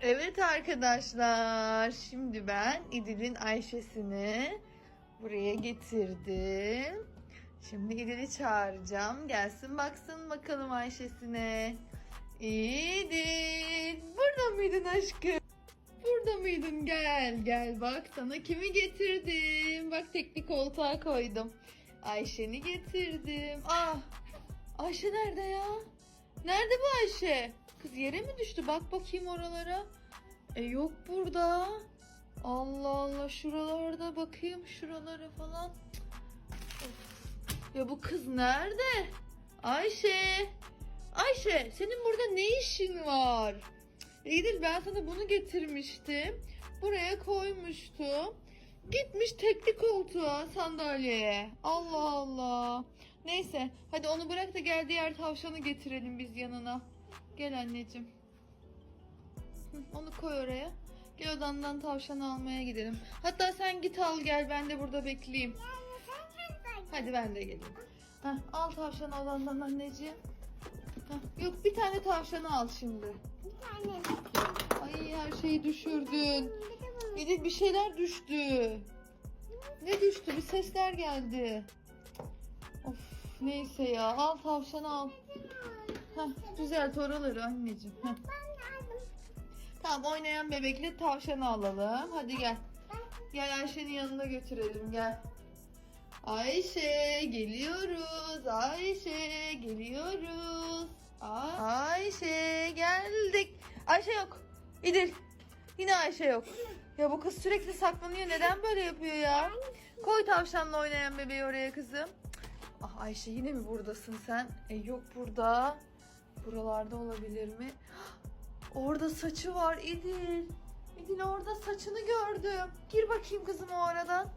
Evet arkadaşlar, şimdi ben İdil'in Ayşe'sini buraya getirdim. Şimdi İdil'i çağıracağım. Gelsin baksın bakalım Ayşe'sine. İdil, burada mıydın aşkım? Burada mıydın? Gel, gel bak sana kimi getirdim. Bak tekli koltuğa koydum. Ayşe'ni getirdim. Ah, Ayşe nerede ya? Nerede bu Ayşe? Kız yere mi düştü? Bak bakayım oralara. E yok burada. Allah Allah şuralarda bakayım şuralara falan. Of. Ya bu kız nerede? Ayşe. Ayşe senin burada ne işin var? İyidir ben sana bunu getirmiştim. Buraya koymuştum. Gitmiş tekli koltuğa sandalyeye. Allah Allah. Neyse hadi onu bırak da gel diğer tavşanı getirelim biz yanına. Gel anneciğim. Onu koy oraya. Gel odandan tavşanı almaya gidelim. Hatta sen git al gel ben de burada bekleyeyim. Hadi ben de geleyim. Heh, al tavşanı odandan anneciğim. Heh, yok bir tane tavşanı al şimdi. Ay her şeyi düşürdün. Edil bir şeyler düştü. Ne düştü? Bir sesler geldi. Of neyse ya. Al tavşanı al. Heh, düzelt anneciğim. Heh. Tamam oynayan bebekle tavşanı alalım. Hadi gel. Gel Ayşe'nin yanına götürelim gel. Ayşe geliyoruz. Ayşe geliyoruz. Aa, Ayşe geldik. Ayşe yok. İdil. Yine Ayşe yok. Ya bu kız sürekli saklanıyor. Neden böyle yapıyor ya? Koy tavşanla oynayan bebeği oraya kızım. Ah Ayşe yine mi buradasın sen? E yok burada. Buralarda olabilir mi? Orada saçı var İdil. İdil orada saçını gördüm. Gir bakayım kızım o aradan.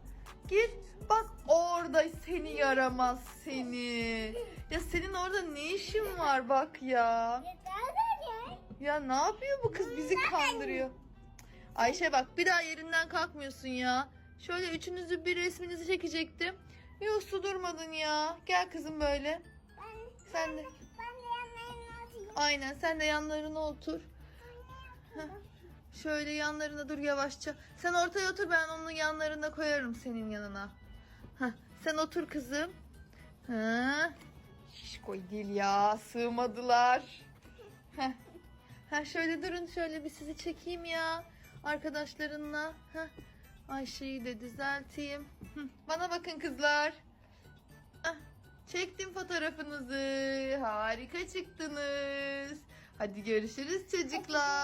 Gir. Bak orada seni yaramaz seni. Ya senin orada ne işin var bak ya. Ya ne yapıyor bu kız bizi kandırıyor. Ayşe bak bir daha yerinden kalkmıyorsun ya. Şöyle üçünüzü bir resminizi çekecektim. Yok su durmadın ya. Gel kızım böyle. Sen de. Aynen sen de yanlarına otur. Şöyle yanlarına dur yavaşça. Sen ortaya otur ben onun yanlarına koyarım senin yanına. Sen otur kızım. Ha. Şiş koy değil ya sığmadılar. Heh. Ha şöyle durun şöyle bir sizi çekeyim ya arkadaşlarınla. Heh. Ayşe'yi de düzelteyim. Bana bakın kızlar. Ah, çektim fotoğrafınızı. Harika çıktınız. Hadi görüşürüz çocuklar.